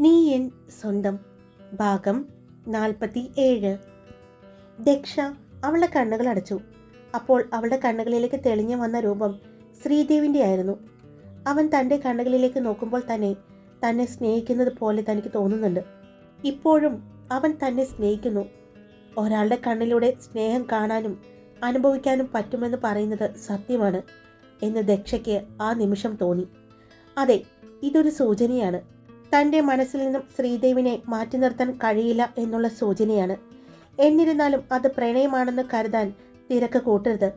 നീ എൻ സ്വന്തം ഭാഗം നാൽപ്പത്തി ഏഴ് ദക്ഷ അവളുടെ കണ്ണുകൾ അടച്ചു. അപ്പോൾ അവളുടെ കണ്ണുകളിലേക്ക് തെളിഞ്ഞു വന്ന രൂപം ശ്രീദേവിന്റെ ആയിരുന്നു. അവൻ തന്റെ കണ്ണുകളിലേക്ക് നോക്കുമ്പോൾ തന്നെ തന്നെ സ്നേഹിക്കുന്നത് പോലെ തനിക്ക് തോന്നുന്നുണ്ട്. ഇപ്പോഴും അവൻ തന്നെ സ്നേഹിക്കുന്നു. ഒരാളുടെ കണ്ണിലൂടെ സ്നേഹം കാണാനും അനുഭവിക്കാനും പറ്റുമെന്ന് പറയുന്നത് സത്യമാണ് എന്ന് ദക്ഷയ്ക്ക് ആ നിമിഷം തോന്നി. അതെ ഇതൊരു സൂചനയാണ്. തന്റെ മനസ്സിൽ നിന്നും ശ്രീദേവിനെ മാറ്റി നിർത്താൻ കഴിയില്ല എന്നുള്ള സൂചനയാണ്. എന്നിരുന്നാലും അത് പ്രണയമാണെന്ന് കരുതാൻ തിരക്ക് കൂട്ടരുത്.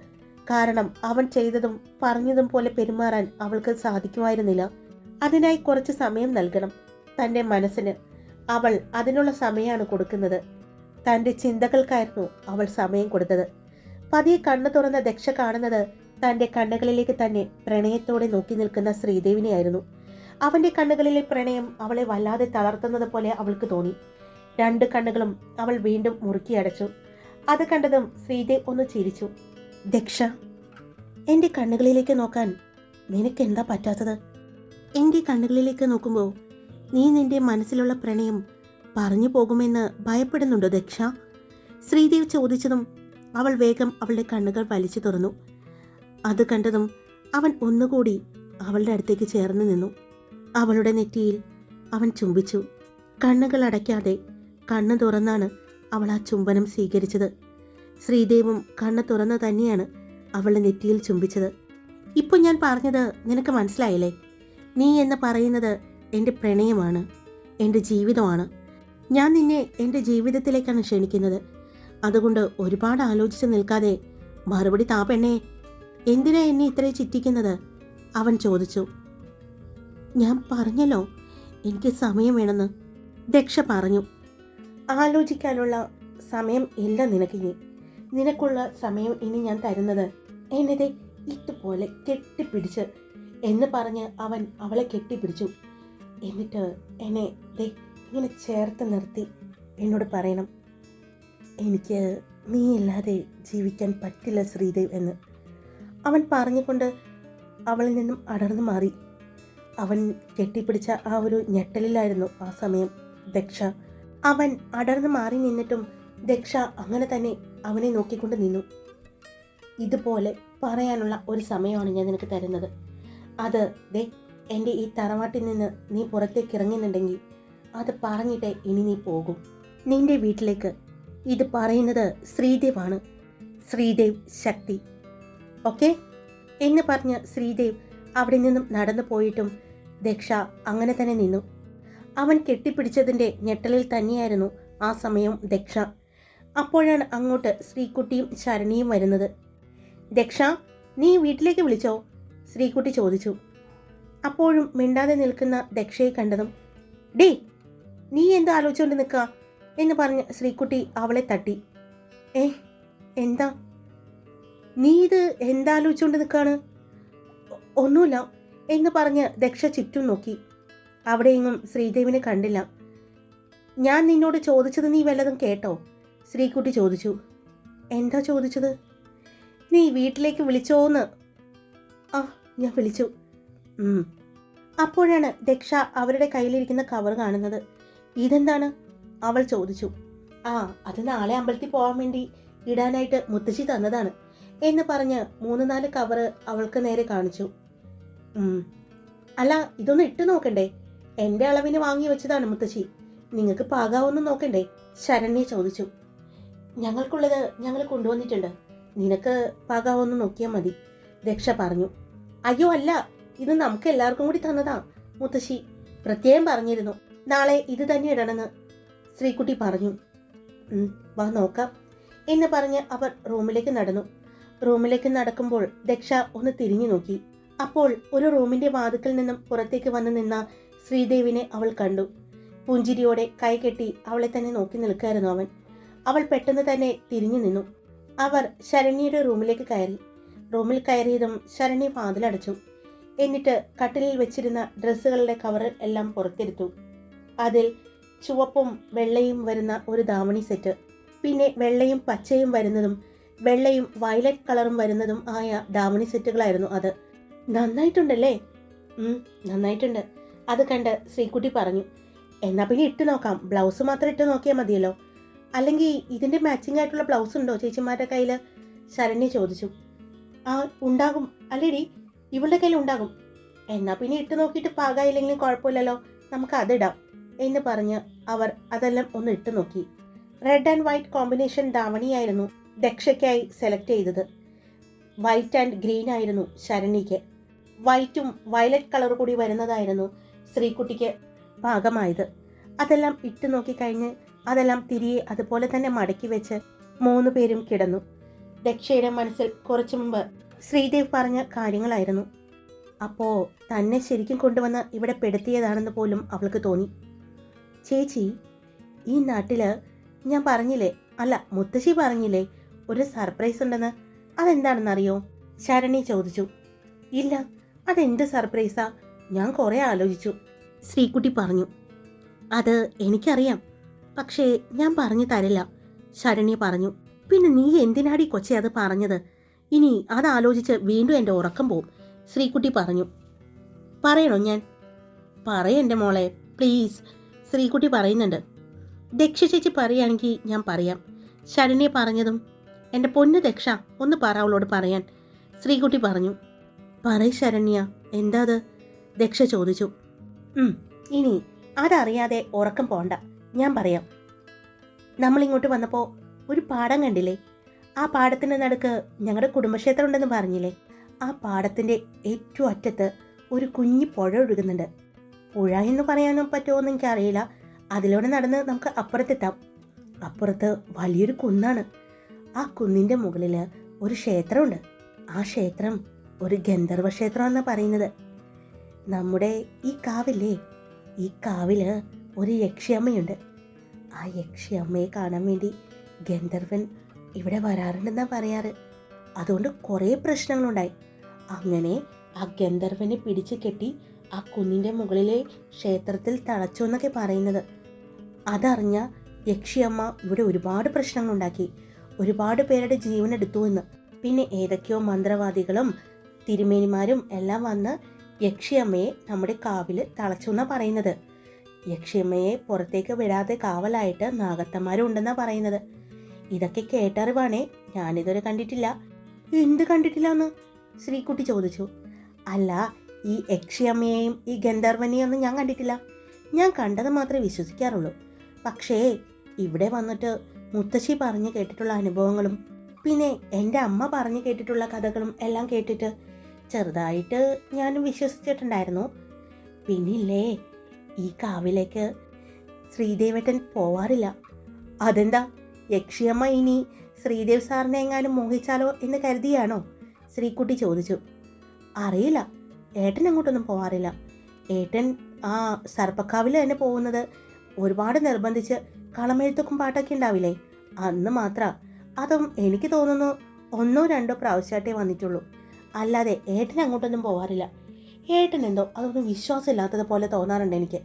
കാരണം അവൻ ചെയ്തതും പറഞ്ഞതും പോലെ പെരുമാറാൻ അവൾക്ക് സാധിക്കുമായിരുന്നില്ല. അതിനായി കുറച്ച് സമയം നൽകണം. തന്റെ മനസ്സിന് അവൾ അതിനുള്ള സമയമാണ് കൊടുക്കുന്നത്. തന്റെ ചിന്തകൾക്കായിരുന്നു അവൾ സമയം കൊടുത്തത്. പതിയെ കണ്ണു തുറന്ന ദക്ഷ കാണുന്നത് തന്റെ കണ്ണുകളിലേക്ക് തന്നെ പ്രണയത്തോടെ നോക്കി നിൽക്കുന്ന ശ്രീദേവിനെയായിരുന്നു. അവന്റെ കണ്ണുകളിലെ പ്രണയം അവളെ വല്ലാതെ തളർത്തുന്നത് പോലെ അവൾക്ക് തോന്നി. രണ്ട് കണ്ണുകളും അവൾ വീണ്ടും മുറുക്കി അടച്ചു. അത് കണ്ടതും ശ്രീദേവ് ഒന്ന് ചിരിച്ചു. ദക്ഷ എന്റെ കണ്ണുകളിലേക്ക് നോക്കാൻ നിനക്ക് എന്താ പറ്റാത്തത്? എന്റെ കണ്ണുകളിലേക്ക് നോക്കുമ്പോൾ നീ നിന്റെ മനസ്സിലുള്ള പ്രണയം പറഞ്ഞു പോകുമെന്ന് ഭയപ്പെടുന്നുണ്ടോ ദക്ഷ? ശ്രീദേവ് ചോദിച്ചതും അവൾ വേഗം അവളുടെ കണ്ണുകൾ വലിച്ചു തുറന്നു. അത് കണ്ടതും അവൻ ഒന്നുകൂടി അവളുടെ അടുത്തേക്ക് ചേർന്ന് നിന്നു. അവളുടെ നെറ്റിയിൽ അവൻ ചുംബിച്ചു. കണ്ണുകൾ അടയ്ക്കാതെ കണ്ണു തുറന്നാണ് അവൾ ആ ചുംബനം സ്വീകരിച്ചത്. ശ്രീദേവും കണ്ണു തുറന്ന് തന്നെയാണ് അവളുടെ നെറ്റിയിൽ ചുംബിച്ചത്. ഇപ്പോൾ ഞാൻ പറഞ്ഞത് നിനക്ക് മനസ്സിലായില്ലേ? നീ എന്ന് പറയുന്നത് എന്റെ പ്രണയമാണ് എന്റെ ജീവിതമാണ്. ഞാൻ നിന്നെ എന്റെ ജീവിതത്തിലേക്കാണ് ക്ഷണിക്കുന്നത്. അതുകൊണ്ട് ഒരുപാട് ആലോചിച്ച് നിൽക്കാതെ മറുപടി താ പെണ്ണേ. എന്തിനാ എന്നെ ഇത്രയും ചിറ്റിക്കുന്നത്? അവൻ ചോദിച്ചു. ഞാൻ പറഞ്ഞല്ലോ എനിക്ക് സമയം വേണമെന്ന്. ദക്ഷ പറഞ്ഞു. ആലോചിക്കാനുള്ള സമയം ഇല്ല നിനക്കിനി നിനക്കുള്ള സമയം ഇനി ഞാൻ തരുന്നത് എന്നത് ഇതുപോലെ കെട്ടിപ്പിടിച്ച് എന്ന് പറഞ്ഞ് അവൻ അവളെ കെട്ടിപ്പിടിച്ചു. എന്നിട്ട് എന്നെ ദേ ഇങ്ങനെ ചേർത്ത് നിർത്തി എന്നോട് പറയണം. എനിക്ക് നീ ഇല്ലാതെ ജീവിക്കാൻ പറ്റില്ല ശ്രീദേവ് എന്ന്. അവൻ പറഞ്ഞുകൊണ്ട് അവളിൽ നിന്നും അടർന്നു മാറി. അവൻ കെട്ടിപ്പിടിച്ച ആ ഒരു ഞെട്ടലിലായിരുന്നു ആ സമയം ദക്ഷ. അവൻ അടർന്നു മാറി നിന്നിട്ടും ദക്ഷ അങ്ങനെ തന്നെ അവനെ നോക്കിക്കൊണ്ട് നിന്നു. ഇതുപോലെ പറയാനുള്ള ഒരു സമയമാണ് ഞാൻ നിനക്ക് തരുന്നത്. അത് ദേ എന്റെ ഈ തറവാട്ടിൽ നിന്ന് നീ പുറത്തേക്ക് ഇറങ്ങുന്നുണ്ടെങ്കിൽ അത് പറഞ്ഞിട്ടേ ഇനി നീ പോകും. നിന്റെ വീട്ടിലേക്ക് ഇത് പറയുന്നത് ശ്രീദേവാണ്. ശ്രീദേവ് ശക്തി. ഓക്കെ? എന്ന് പറഞ്ഞ് ശ്രീദേവ് അവിടെ നിന്നും നടന്നു പോയിട്ടും ദക്ഷ അങ്ങനെ തന്നെ നിന്നു. അവൻ കെട്ടിപ്പിടിച്ചതിന്റെ ഞെട്ടലിൽ തന്നെയായിരുന്നു ആ സമയം ദക്ഷ. അപ്പോഴാണ് അങ്ങോട്ട് ശ്രീകുട്ടിയും ശരണിയും വരുന്നത്. ദക്ഷ നീ വീട്ടിലേക്ക് വിളിച്ചോ? ശ്രീകുട്ടി ചോദിച്ചു. അപ്പോഴും മിണ്ടാതെ നിൽക്കുന്ന ദക്ഷയെ കണ്ടതും ഡേ നീ എന്താ ആലോചിച്ചുകൊണ്ട് നിൽക്കുക എന്ന് പറഞ്ഞ് ശ്രീകുട്ടി അവളെ തട്ടി. ഏ എന്താ? നീ ഇത് എന്താലോചിച്ചുകൊണ്ട് നിൽക്കാണ് "ഒ- ഒന്നുമില്ല എന്ന് പറഞ്ഞ് ദക്ഷ ചുറ്റും നോക്കി. അവിടെയെങ്ങും ശ്രീദേവിനെ കണ്ടില്ല. ഞാൻ നിന്നോട് ചോദിച്ചത് നീ വല്ലതും കേട്ടോ? ശ്രീകുട്ടി ചോദിച്ചു. എന്താ ചോദിച്ചത്? നീ വീട്ടിലേക്ക് വിളിച്ചോന്ന്. ആ ഞാൻ വിളിച്ചു. അപ്പോഴാണ് ദക്ഷ അവരുടെ കയ്യിലിരിക്കുന്ന കവർ കാണുന്നത്. ഇതെന്താണ്? അവൾ ചോദിച്ചു. ആ അത് നാളെ അമ്പലത്തിൽ പോകാൻ വേണ്ടി ഇടാനായിട്ട് മുത്തശ്ശി തന്നതാണ്. എന്ന് പറഞ്ഞ് മൂന്ന് നാല് കവറ് അവൾക്ക് നേരെ കാണിച്ചു. അല്ല ഇതൊന്ന് ഇട്ട് നോക്കണ്ടേ? എന്റെ അളവിന് വാങ്ങി വെച്ചതാണ് മുത്തശ്ശി. നിങ്ങൾക്ക് പാകാവൊന്നും നോക്കണ്ടേ? ശരണ്യ ചോദിച്ചു. ഞങ്ങൾക്കുള്ളത് ഞങ്ങൾ കൊണ്ടുവന്നിട്ടുണ്ട്. നിനക്ക് പാകാവൊന്ന് നോക്കിയാൽ മതി രക്ഷ പറഞ്ഞു. അയ്യോ അല്ല ഇത് നമുക്ക് എല്ലാവർക്കും കൂടി തന്നതാ മുത്തശ്ശി. പ്രത്യേകം പറഞ്ഞിരുന്നു. നാളെ ഇത് തന്നെ ഇടണമെന്ന് ശ്രീകുട്ടി പറഞ്ഞു. വാ നോക്കാം എന്ന് പറഞ്ഞ് അവർ റൂമിലേക്ക് നടന്നു. റൂമിലേക്ക് നടക്കുമ്പോൾ ദക്ഷ ഒന്ന് തിരിഞ്ഞു നോക്കി. അപ്പോൾ ഒരു റൂമിന്റെ വാതുക്കൽ നിന്നും പുറത്തേക്ക് വന്നു നിന്ന ശ്രീദേവിനെ അവൾ കണ്ടു. പുഞ്ചിരിയോടെ കൈ കെട്ടി അവളെ തന്നെ നോക്കി നിൽക്കായിരുന്നു അവൻ. അവൾ പെട്ടെന്ന് തന്നെ തിരിഞ്ഞു നിന്നു. അവർ ശരണ്യയുടെ റൂമിലേക്ക് കയറി. റൂമിൽ കയറിയതും ശരണ്യ വാതിലടച്ചു. എന്നിട്ട് കട്ടിലിൽ വെച്ചിരുന്ന ഡ്രസ്സുകളുടെ കവർ എല്ലാം പുറത്തെടുത്തു. അതിൽ ചുവപ്പും വെള്ളയും വരുന്ന ഒരു ദാവണി സെറ്റ്. പിന്നെ വെള്ളയും പച്ചയും വരുന്നതും വെള്ളയും വയലറ്റ് കളറും വരുന്നതും ആയ ദാവണി സെറ്റുകളായിരുന്നു അത്. നന്നായിട്ടുണ്ടല്ലേ? നന്നായിട്ടുണ്ട്. അത് കണ്ട് ശ്രീകുട്ടി പറഞ്ഞു എന്നാ പിന്നെ ഇട്ട് നോക്കാം. ബ്ലൗസ് മാത്രം ഇട്ട് നോക്കിയാൽ മതിയല്ലോ. അല്ലെങ്കിൽ ഇതിന്റെ മാച്ചിങ് ആയിട്ടുള്ള ബ്ലൗസ് ഉണ്ടോ ചേച്ചിമാരുടെ കയ്യിൽ ശരണ്യ ചോദിച്ചു. ആ ഉണ്ടാകും. അല്ലേടി ഇവളുടെ കയ്യിൽ ഉണ്ടാകും. എന്നാ പിന്നെ ഇട്ട് നോക്കിയിട്ട് പാകായില്ലെങ്കിലും കുഴപ്പമില്ലല്ലോ. നമുക്ക് അതിടാം എന്ന് പറഞ്ഞ് അവർ അതെല്ലാം ഒന്ന് ഇട്ട് നോക്കി. റെഡ് ആൻഡ് വൈറ്റ് കോമ്പിനേഷൻ ധാവണിയായിരുന്നു. ദക്ഷയ്ക്കായി സെലക്ട് ചെയ്തത്. വൈറ്റ് ആൻഡ് ഗ്രീൻ ആയിരുന്നു ശരണിക്ക് വൈറ്റും വയലറ്റ് കളർ കൂടി വരുന്നതായിരുന്നു ശ്രീകുട്ടിക്ക് ഭാഗമായത് അതെല്ലാം ഇട്ട് നോക്കിക്കഴിഞ്ഞ് അതെല്ലാം തിരികെ അതുപോലെ തന്നെ മടക്കി വെച്ച് മൂന്ന് പേരും കിടന്നു. ദക്ഷയുടെ മനസ്സിൽ കുറച്ചു മുമ്പ് ശ്രീദേവ് പറഞ്ഞ കാര്യങ്ങളായിരുന്നു. അപ്പോൾ തന്നെ ശരിക്കും കൊണ്ടുവന്ന് ഇവിടെ പെടുത്തിയതാണെന്ന് പോലും അവൾക്ക് തോന്നി. ചേച്ചി ഈ നാട്ടിൽ ഞാൻ പറഞ്ഞില്ലേ? അല്ല മുത്തശ്ശി പറഞ്ഞില്ലേ? ഒരു സർപ്രൈസ് ഉണ്ടെന്ന് അതെന്താണെന്നറിയോ? ശരണി ചോദിച്ചു. ഇല്ല അതെന്ത് സർപ്രൈസാ? ഞാൻ കുറേ ആലോചിച്ചു. ശ്രീകുട്ടി പറഞ്ഞു. അത് എനിക്കറിയാം. പക്ഷേ ഞാൻ പറഞ്ഞു തരില്ല. ശരണി പറഞ്ഞു. പിന്നെ നീ എന്തിനാടി കൊച്ചെ അത് പറഞ്ഞത്? ഇനി അതാലോചിച്ച് വീണ്ടും എന്റെ ഉറക്കം പോവും. ശ്രീകുട്ടി പറഞ്ഞു. പറയണോ ഞാൻ? പറയെന്റെ മോളെ പ്ലീസ്. ശ്രീകുട്ടി പറയുന്നുണ്ട്. ദക്ഷ ചേച്ചി പറയുകയാണെങ്കിൽ ഞാൻ പറയാം. ശരണ്യ പറഞ്ഞതും എന്റെ പൊന്ന് ദക്ഷ ഒന്ന് പറ അവളോട് പറയാൻ. ശ്രീകുട്ടി പറഞ്ഞു പറയ് ശരണ്യ എന്താ അത്? ദക്ഷ ചോദിച്ചു "ഉം, ഇനി അതറിയാതെ ഉറക്കം പോണ്ട ഞാൻ പറയാം. നമ്മളിങ്ങോട്ട് വന്നപ്പോൾ ഒരു പാടം കണ്ടില്ലേ? ആ പാടത്തിന്റെ നടുക്ക് ഞങ്ങളുടെ കുടുംബക്ഷേത്രം ഉണ്ടെന്ന് പറഞ്ഞില്ലേ? ആ പാടത്തിന്റെ ഏറ്റവും അറ്റത്ത് ഒരു കുഞ്ഞു പുഴ ഒഴുകുന്നുണ്ട്. പുഴ എന്ന് പറയാനും പറ്റുമോ എന്ന് എനിക്കറിയില്ല. അതിലൂടെ നടന്ന് നമുക്ക് അപ്പുറത്തെത്താം. അപ്പുറത്ത് വലിയൊരു കുന്നാണ്. ആ കുന്നിന്റെ മുകളിൽ ഒരു ക്ഷേത്രമുണ്ട്. ആ ക്ഷേത്രം ഒരു ഗന്ധർവ ക്ഷേത്രമെന്നാണ് പറയുന്നത്. നമ്മുടെ ഈ കാവില്ലേ? ഈ കാവിൽ ഒരു യക്ഷിയമ്മയുണ്ട്. ആ യക്ഷിയമ്മയെ കാണാൻ വേണ്ടി ഗന്ധർവൻ ഇവിടെ വരാറുണ്ടെന്നാണ് പറയാറ്. അതുകൊണ്ട് കുറേ പ്രശ്നങ്ങളുണ്ടായി. അങ്ങനെ ആ ഗന്ധർവനെ പിടിച്ചു കെട്ടി ആ കുന്നിന്റെ മുകളിലെ ക്ഷേത്രത്തിൽ തളച്ചു എന്നൊക്കെ പറയുന്നത്. അതറിഞ്ഞ യക്ഷിയമ്മ ഇവിടെ ഒരുപാട് പ്രശ്നങ്ങളുണ്ടാക്കി. ഒരുപാട് പേരുടെ ജീവൻ എടുത്തു എന്ന്. പിന്നെ ഏതൊക്കെയോ മന്ത്രവാദികളും തിരുമേനിമാരും എല്ലാം വന്ന് യക്ഷിയമ്മയെ നമ്മുടെ കാവിൽ തളച്ചു എന്നാണ് പറയുന്നത്. യക്ഷിയമ്മയെ പുറത്തേക്ക് വിടാതെ കാവലായിട്ട് നാഗത്തന്മാരും ഉണ്ടെന്നാണ് പറയുന്നത്. ഇതൊക്കെ കേട്ടറിവാണേ. ഞാനിതുവരെ കണ്ടിട്ടില്ല. എന്ത് കണ്ടിട്ടില്ല എന്ന് ശ്രീകുട്ടി ചോദിച്ചു. അല്ല ഈ യക്ഷിയമ്മയെയും ഈ ഗന്ധർവനെയും ഒന്നും ഞാൻ കണ്ടിട്ടില്ല. ഞാൻ കണ്ടത് മാത്രമേ വിശ്വസിക്കാറുള്ളൂ. പക്ഷേ ഇവിടെ വന്നിട്ട് മുത്തശ്ശി പറഞ്ഞു കേട്ടിട്ടുള്ള അനുഭവങ്ങളും പിന്നെ എന്റെ അമ്മ പറഞ്ഞു കേട്ടിട്ടുള്ള കഥകളും എല്ലാം കേട്ടിട്ട് ചെറുതായിട്ട് ഞാനും വിശ്വസിച്ചിട്ടുണ്ടായിരുന്നു. പിന്നില്ലേ ഈ കാവിലേക്ക് ശ്രീദേവേട്ടൻ പോവാറില്ല. അതെന്താ? യക്ഷിയമ്മ ഇനി ശ്രീദേവ് സാറിനെ എങ്ങാനും മോഹിച്ചാലോ എന്ന് കരുതിയാണോ? ശ്രീക്കുട്ടി ചോദിച്ചു. അറിയില്ല ഏട്ടൻ അങ്ങോട്ടൊന്നും പോവാറില്ല. ഏട്ടൻ ആ സർപ്പക്കാവിൽ തന്നെ പോകുന്നത് ഒരുപാട് നിർബന്ധിച്ച് കളമെഴുത്തൊക്കും പാട്ടൊക്കെ ഉണ്ടാവില്ലേ? അന്ന് മാത്ര അതും എനിക്ക് തോന്നുന്നു ഒന്നോ രണ്ടോ പ്രാവശ്യമായിട്ടേ വന്നിട്ടുള്ളൂ. അല്ലാതെ ഏട്ടൻ അങ്ങോട്ടൊന്നും പോവാറില്ല. ഏട്ടൻ എന്തോ അതൊന്നും വിശ്വാസമില്ലാത്തത് പോലെ തോന്നാറുണ്ട് എനിക്ക്.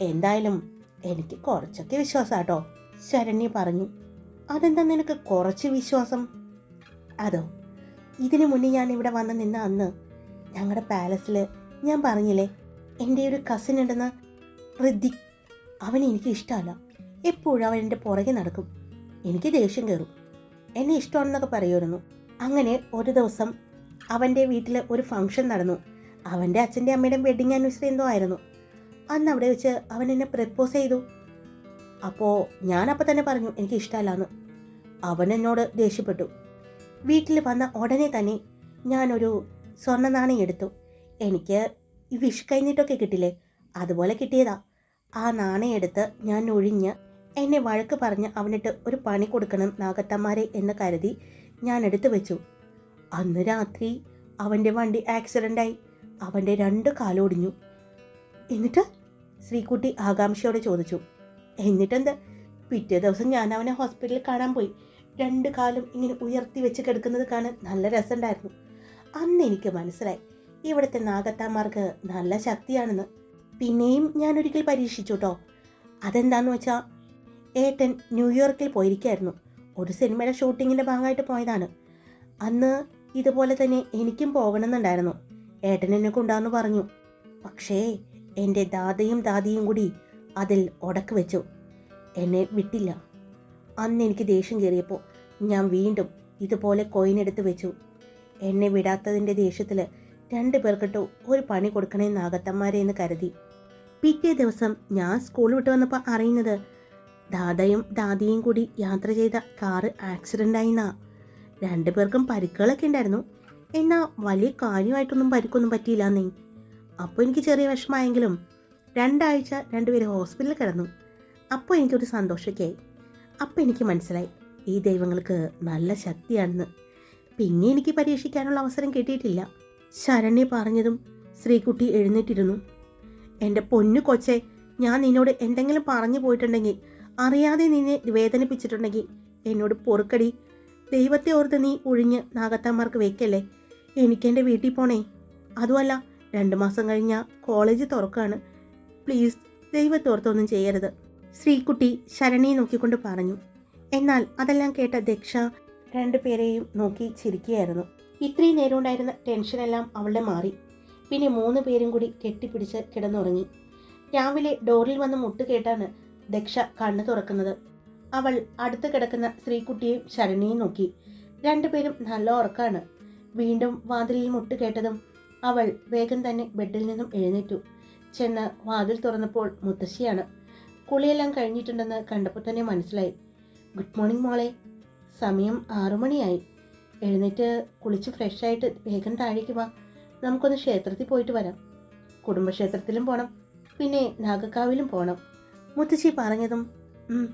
എന്തായാലും എനിക്ക് കുറച്ചൊക്കെ വിശ്വാസാട്ടോ ശരണ്യ പറഞ്ഞു. അതെന്താ നിനക്ക് കുറച്ച് വിശ്വാസം? അതോ? ഇതിനു മുന്നേ ഞാൻ ഇവിടെ വന്ന് നിന്ന അന്ന് ഞങ്ങളുടെ പാലസിൽ ഞാൻ പറഞ്ഞില്ലേ എന്റെ ഒരു കസിൻ ഉണ്ടെന്ന് ഋതിക് അവനെ എനിക്ക് ഇഷ്ടമല്ല. എപ്പോഴും അവൻ എന്റെ പുറകെ നടക്കും. എനിക്ക് ദേഷ്യം കയറും. എന്നെ ഇഷ്ടമാണെന്നൊക്കെ പറയുമായിരുന്നു. അങ്ങനെ ഒരു ദിവസം അവന്റെ വീട്ടിൽ ഒരു ഫംഗ്ഷൻ നടന്നു. അവന്റെ അച്ഛന്റെ അമ്മയുടെ വെഡിങ് ആനിവേഴ്സറി എന്തോ ആയിരുന്നു. അന്ന് അവിടെ വെച്ച് അവൻ എന്നെ പ്രപ്പോസ് ചെയ്തു. അപ്പോൾ അപ്പം തന്നെ പറഞ്ഞു എനിക്ക് ഇഷ്ടമല്ലാന്ന്. അവൻ എന്നോട് ദേഷ്യപ്പെട്ടു. വീട്ടിൽ വന്ന ഉടനെ തന്നെ ഞാനൊരു സ്വർണ നാണയം എടുത്തു. എനിക്ക് ഈ വിഷ് കഴിഞ്ഞിട്ടൊക്കെ കിട്ടില്ലേ? അതുപോലെ കിട്ടിയതാ. ആ നാണയം എടുത്ത് ഞാൻ ഒഴിഞ്ഞ് എന്നെ വഴക്ക് പറഞ്ഞ് അവനിട്ട് ഒരു പണി കൊടുക്കണം നാഗത്തമ്മാരെ എന്ന് കരുതി ഞാൻ എടുത്തു വെച്ചു. അന്ന് രാത്രി അവന്റെ വണ്ടി ആക്സിഡന്റായി. അവന്റെ രണ്ട് കാലോടിഞ്ഞു. എന്നിട്ട് ശ്രീകുട്ടി ആകാംക്ഷയോടെ ചോദിച്ചു എന്നിട്ടെന്ത്? പിറ്റേ ദിവസം ഞാൻ അവനെ ഹോസ്പിറ്റലിൽ കാണാൻ പോയി. രണ്ട് കാലും ഇങ്ങനെ ഉയർത്തി വെച്ച് കിടക്കുന്നത് കാണാൻ നല്ല രസമുണ്ടായിരുന്നു. അന്ന് എനിക്ക് മനസ്സിലായി ഇവിടുത്തെ നാഗത്താന്മാർക്ക് നല്ല ശക്തിയാണെന്ന്. പിന്നെയും ഞാൻ ഒരിക്കൽ പരീക്ഷിച്ചു കേട്ടോ അതെന്താന്ന് വെച്ചാൽ ഏട്ടൻ ന്യൂയോർക്കിൽ പോയിരിക്കായിരുന്നു. ഒരു സിനിമയുടെ ഷൂട്ടിങ്ങിന്റെ ഭാഗമായിട്ട് പോയതാണ്. അന്ന് ഇതുപോലെ തന്നെ എനിക്കും പോകണമെന്നുണ്ടായിരുന്നു. ഏട്ടൻ എന്നെ കൊണ്ടാന്ന് പറഞ്ഞു. പക്ഷേ എന്റെ ദാദയും ദാദിയും കൂടി അതിൽ ഉടക്ക് വെച്ചു. എന്നെ വിട്ടില്ല. അന്ന് എനിക്ക് ദേഷ്യം കയറിയപ്പോൾ ഞാൻ വീണ്ടും ഇതുപോലെ കോയിൻ എടുത്ത് വെച്ചു. എന്നെ വിടാത്തതിന്റെ ദേഷ്യത്തിൽ രണ്ട് പേർക്കിട്ട് ഒരു പണി കൊടുക്കണേ നാഗത്തന്മാരെ എന്ന് കരുതി. പിറ്റേ ദിവസം ഞാൻ സ്കൂൾ വിട്ട് വന്നപ്പോൾ അറിയുന്നത് ദാദയും ദാദിയും കൂടി യാത്ര ചെയ്ത കാറ് ആക്സിഡന്റ് ആയിന്നാ. രണ്ടുപേർക്കും പരിക്കുകളൊക്കെ ഉണ്ടായിരുന്നു. എന്നാൽ വലിയ കാര്യമായിട്ടൊന്നും പരിക്കൊന്നും പറ്റിയില്ല നീ അപ്പോൾ എനിക്ക് ചെറിയ വിഷമമായെങ്കിലും രണ്ടാഴ്ച രണ്ടുപേരും ഹോസ്പിറ്റലിൽ കിടന്നു. അപ്പോൾ എനിക്കൊരു സന്തോഷമൊക്കെ ആയി അപ്പോൾ എനിക്ക് മനസ്സിലായി ഈ ദൈവങ്ങൾക്ക് നല്ല ശക്തിയാണെന്ന്. പിന്നെ എനിക്ക് പരീക്ഷിക്കാനുള്ള അവസരം കിട്ടിയിട്ടില്ല. ശരണ്യ പറഞ്ഞതും ശ്രീകുട്ടി എഴുന്നേറ്റിരുന്നു. എന്റെ പൊന്നു കൊച്ചെ ഞാൻ നിന്നോട് എന്തെങ്കിലും പറഞ്ഞു പോയിട്ടുണ്ടെങ്കിൽ അറിയാതെ നിന്നെ വേദനിപ്പിച്ചിട്ടുണ്ടെങ്കിൽ എന്നോട് പൊറുക്കടി. ദൈവത്തെ ഓർത്ത് നീ ഒഴിഞ്ഞ് നാഗത്തന്മാർക്ക് വെക്കല്ലേ? എനിക്കെന്റെ വീട്ടിൽ പോണേ. അതുമല്ല രണ്ട് മാസം കഴിഞ്ഞാൽ കോളേജ് തുറക്കാണ്. പ്ലീസ് ദൈവത്തോർത്തൊന്നും ചെയ്യരുത്. ശ്രീകുട്ടി ശരണിയെ നോക്കിക്കൊണ്ട് പറഞ്ഞു. എന്നാൽ അതെല്ലാം കേട്ട ദക്ഷ രണ്ടുപേരെയും നോക്കി ചിരിക്കുകയായിരുന്നു. ഇത്രയും നേരം ഉണ്ടായിരുന്ന ടെൻഷനെല്ലാം അവളുടെ മാറി. പിന്നെ മൂന്ന് പേരും കൂടി കെട്ടിപ്പിടിച്ച് കിടന്നുറങ്ങി. രാവിലെ ഡോറിൽ വന്ന് മുട്ട് കേട്ടാണ് ദക്ഷ കണ്ണു തുറക്കുന്നത്. അവൾ അടുത്ത് കിടക്കുന്ന സ്ത്രീക്കുട്ടിയെയും ശരണിയും നോക്കി. രണ്ടുപേരും നല്ല ഉറക്കാണ്. വീണ്ടും വാതിലിൽ മുട്ട് കേട്ടതും അവൾ വേഗം തന്നെ ബെഡിൽ നിന്നും എഴുന്നേറ്റു. ചെന്ന് വാതിൽ തുറന്നപ്പോൾ മുത്തശ്ശിയാണ്. കുളിയെല്ലാം കഴിഞ്ഞിട്ടുണ്ടെന്ന് കണ്ടപ്പോൾ തന്നെ മനസ്സിലായി. ഗുഡ് മോർണിംഗ് മോളെ. സമയം ആറു മണിയായി. എഴുന്നേറ്റ് കുളിച്ച് ഫ്രഷായിട്ട് വേഗം താഴേക്ക് വാ. നമുക്കൊന്ന് ക്ഷേത്രത്തിൽ പോയിട്ട് വരാം. കുടുംബക്ഷേത്രത്തിലും പോകണം പിന്നെ നാഗക്കാവിലും പോകണം മുത്തശ്ശി പറഞ്ഞതും "ഉം,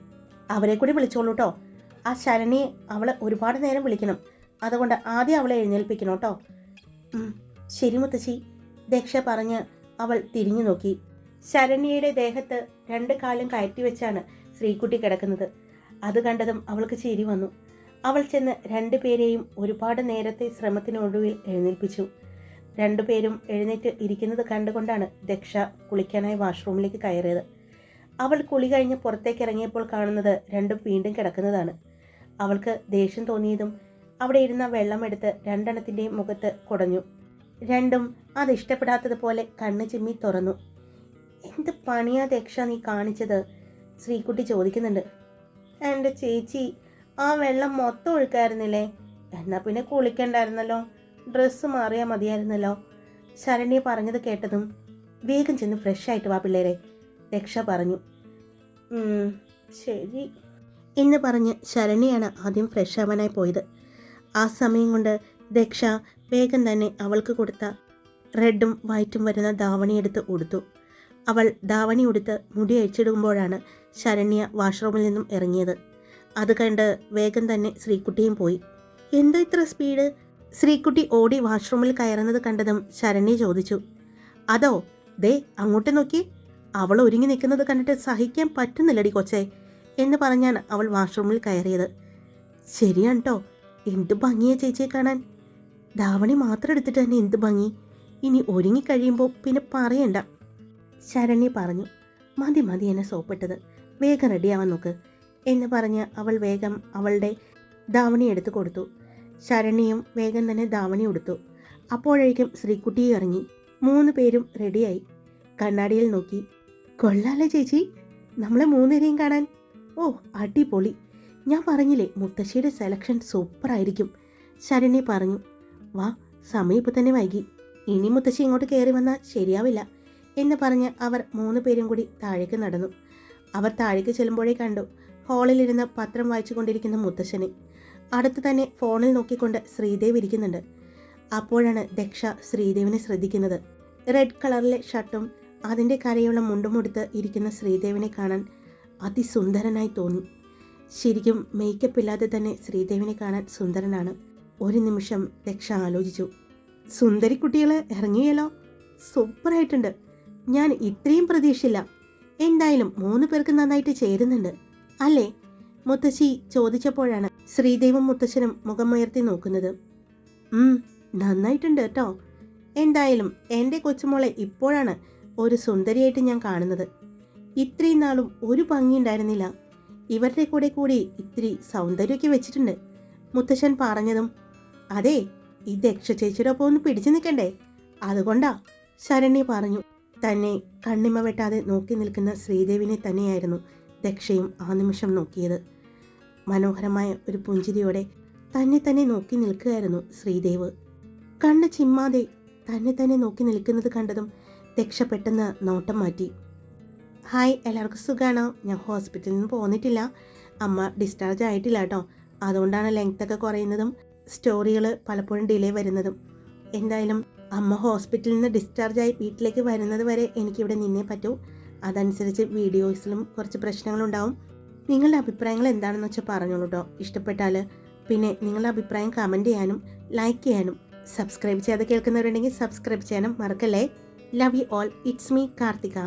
അവരെ കൂടി വിളിച്ചോളൂ കേട്ടോ ആ ശരണിയെ അവളെ ഒരുപാട് നേരം വിളിക്കണം. അതുകൊണ്ട് ആദ്യം അവളെ എഴുന്നേൽപ്പിക്കണം കേട്ടോ "ഉം, ശരി മുത്തശ്ശി. ദക്ഷ പറഞ്ഞ് അവൾ തിരിഞ്ഞു നോക്കി. ശരണിയുടെ ദേഹത്ത് രണ്ട് കാലും കയറ്റി വെച്ചാണ് ശ്രീക്കുട്ടി കിടക്കുന്നത്. അത് കണ്ടതും അവൾക്ക് ചിരി വന്നു. അവൾ ചെന്ന് രണ്ടുപേരെയും ഒരുപാട് നേരത്തെ ശ്രമത്തിനൊടുവിൽ എഴുന്നേൽപ്പിച്ചു. രണ്ടുപേരും എഴുന്നേറ്റ് ഇരിക്കുന്നത് കണ്ടുകൊണ്ടാണ് ദക്ഷ കുളിക്കാനായി വാഷ്റൂമിലേക്ക് കയറിയത്. അവൾ കുളി കഴിഞ്ഞ് പുറത്തേക്ക് ഇറങ്ങിയപ്പോൾ കാണുന്നത് രണ്ടും വീണ്ടും കിടക്കുന്നതാണ്. അവൾക്ക് ദേഷ്യം തോന്നിയതും അവിടെ ഇരുന്ന വെള്ളമെടുത്ത് രണ്ടെണ്ണത്തിന്റെയും മുഖത്ത് കുടഞ്ഞു. രണ്ടും അത് ഇഷ്ടപ്പെടാത്തതുപോലെ കണ്ണ് ചിമ്മി തുറന്നു. എന്ത് പണിയാ ദക്ഷ നീ കാണിച്ചത്? ശ്രീകുട്ടി ചോദിക്കുന്നുണ്ട്. എന്റെ ചേച്ചി ആ വെള്ളം മൊത്തം ഒഴുക്കായിരുന്നില്ലേ? എന്നാൽ പിന്നെ കുളിക്കണ്ടായിരുന്നല്ലോ. ഡ്രസ്സ് മാറിയാൽ മതിയായിരുന്നല്ലോ. ശരണ്യ പറഞ്ഞത് കേട്ടതും വേഗം ചെന്ന് ഫ്രഷ് ആയിട്ട് വാ പിള്ളേരെ. രക്ഷ പറഞ്ഞു. ശരി. എന്ന് പറഞ്ഞ് ശരണ്യാണ് ആദ്യം ഫ്രഷ് ആവാനായി പോയത്. ആ സമയം കൊണ്ട് ദക്ഷ വേഗം തന്നെ അവൾക്ക് കൊടുത്ത റെഡും വൈറ്റും വരുന്ന ധാവണി എടുത്ത് ഉടുത്തു. അവൾ ധാവണി ഉടുത്ത് മുടി അഴിച്ചിടുമ്പോഴാണ് ശരണ്യ വാഷ്റൂമിൽ നിന്നും ഇറങ്ങിയത്. അത് കണ്ട് വേഗം തന്നെ ശ്രീകുട്ടിയും പോയി. എന്താ ഇത്ര സ്പീഡ് ശ്രീകുട്ടി ഓടി വാഷ്റൂമിൽ കയറുന്നത് കണ്ടതും ശരണ്യ ചോദിച്ചു. അതോ ദേ അങ്ങോട്ട് നോക്കി. അവൾ ഒരുങ്ങി നിൽക്കുന്നത് കണ്ടിട്ട് സഹിക്കാൻ പറ്റുന്നില്ലടി കൊച്ചേ എന്ന് പറഞ്ഞാണ് അവൾ വാഷ്റൂമിൽ കയറിയത്. ശരിയാണ് കേട്ടോ എന്ത് ഭംഗിയാ ചേച്ചിയെ കാണാൻ. ധാവണി മാത്രം എടുത്തിട്ട് തന്നെ എന്ത് ഭംഗി. ഇനി ഒരുങ്ങി കഴിയുമ്പോൾ പിന്നെ പറയണ്ട. ശരണ്യ പറഞ്ഞു. മതി മതി എന്നെ സോപ്പിട്ടത്. വേഗം റെഡിയാവാൻ നോക്ക് എന്ന് പറഞ്ഞ് അവൾ വേഗം അവളുടെ ധാവണി എടുത്തു കൊടുത്തു. ശരണ്യയും വേഗം തന്നെ ധാവണി കൊടുത്തു അപ്പോഴേക്കും ശ്രീക്കുട്ടിയെ ഇറങ്ങി. മൂന്ന് പേരും റെഡിയായി കണ്ണാടിയിൽ നോക്കി. കൊള്ളാലേ ചേച്ചി. നമ്മളെ മൂന്നുപേരെയും കാണാൻ. ഓ അടിപൊളി. ഞാൻ പറഞ്ഞില്ലേ മുത്തശ്ശിയുടെ സെലക്ഷൻ സൂപ്പറായിരിക്കും ശരണി പറഞ്ഞു. വാ സമയം ഇപ്പം തന്നെ വൈകി. ഇനി മുത്തശ്ശി ഇങ്ങോട്ട് കയറി വന്നാൽ ശരിയാവില്ല എന്ന് പറഞ്ഞ് അവർ മൂന്ന് പേരും കൂടി താഴേക്ക് നടന്നു. അവർ താഴേക്ക് ചെല്ലുമ്പോഴേ കണ്ടു ഹാളിലിരുന്ന് പത്രം വായിച്ചു കൊണ്ടിരിക്കുന്ന മുത്തശ്ശനെ. അടുത്ത് തന്നെ ഫോണിൽ നോക്കിക്കൊണ്ട് ശ്രീദേവ് ഇരിക്കുന്നുണ്ട്. അപ്പോഴാണ് ദക്ഷ ശ്രീദേവിനെ ശ്രദ്ധിക്കുന്നത്. റെഡ് കളറിലെ ഷർട്ടും അതിന്റെ കരയുള്ള മുണ്ടുമുടുത്ത് ഇരിക്കുന്ന ശ്രീദേവിനെ കാണാൻ അതിസുന്ദരനായി തോന്നി. ശരിക്കും മേക്കപ്പ് ഇല്ലാതെ തന്നെ ശ്രീദേവിനെ കാണാൻ സുന്ദരനാണ്. ഒരു നിമിഷം ദക്ഷ ആലോചിച്ചു. സുന്ദരി കുട്ടികൾ ഇറങ്ങിയല്ലോ സൂപ്പറായിട്ടുണ്ട് ഞാൻ ഇത്രയും പ്രതീക്ഷയില്ല. എന്തായാലും മൂന്ന് പേർക്ക് നന്നായിട്ട് ചേരുന്നുണ്ട്. അല്ലേ? മുത്തശ്ശി ചോദിച്ചപ്പോഴാണ് ശ്രീദേവും മുത്തശ്ശനും മുഖമുയർത്തി നോക്കുന്നത്. നന്നായിട്ടുണ്ട് കേട്ടോ. എന്തായാലും എന്റെ കൊച്ചുമോളെ ഇപ്പോഴാണ് ഒരു സുന്ദരിയായിട്ട് ഞാൻ കാണുന്നത്. ഇത്രയും നാളും ഒരു ഭംഗി ഉണ്ടായിരുന്നില്ല ഇവരുടെ കൂടെ കൂടി ഇത്തിരി സൗന്ദര്യമൊക്കെ വെച്ചിട്ടുണ്ട്. മുത്തശ്ശൻ പറഞ്ഞതും അതെ ഈ ദക്ഷ ചേച്ചിയുടെ ഒപ്പം ഒന്ന് പിടിച്ചു നിൽക്കണ്ടേ? അതുകൊണ്ടാ ശരണ്യ പറഞ്ഞു. തന്നെ കണ്ണിമ വെട്ടാതെ നോക്കി നിൽക്കുന്ന ശ്രീദേവിനെ തന്നെയായിരുന്നു ദക്ഷയും ആ നിമിഷം നോക്കിയത്. മനോഹരമായ ഒരു പുഞ്ചിരിയോടെ തന്നെ തന്നെ നോക്കി നിൽക്കുകയായിരുന്നു ശ്രീദേവ്. കണ്ണ് ചിമ്മാതെ തന്നെ തന്നെ നോക്കി നിൽക്കുന്നത് കണ്ടതും പെട്ടെന്ന് നോട്ടം മാറ്റി. ഹായ് എല്ലാവർക്കും സുഖമാണോ ഞാൻ ഹോസ്പിറ്റലിൽ നിന്ന് പോന്നിട്ടില്ല. അമ്മ ഡിസ്ചാർജ് ആയിട്ടില്ല കേട്ടോ. അതുകൊണ്ടാണ് ലെങ്ത് ഒക്കെ കുറയുന്നതും സ്റ്റോറികൾ പലപ്പോഴും ഡിലേ വരുന്നതും. എന്തായാലും അമ്മ ഹോസ്പിറ്റലിൽ നിന്ന് ഡിസ്ചാർജ് ആയി വീട്ടിലേക്ക് വരുന്നത് വരെ എനിക്കിവിടെ നിന്നേ പറ്റൂ. അതനുസരിച്ച് വീഡിയോസിലും കുറച്ച് പ്രശ്നങ്ങളുണ്ടാവും നിങ്ങളുടെ അഭിപ്രായങ്ങൾ എന്താണെന്ന് വെച്ചാൽ പറഞ്ഞോളൂ കേട്ടോ ഇഷ്ടപ്പെട്ടാൽ പിന്നെ നിങ്ങളുടെ അഭിപ്രായം കമന്റ് ചെയ്യാനും ലൈക്ക് ചെയ്യാനും സബ്സ്ക്രൈബ് ചെയ്യാതെ കേൾക്കുന്നവരുണ്ടെങ്കിൽ സബ്സ്ക്രൈബ് ചെയ്യാനും മറക്കല്ലേ? Love you all it's me Karthika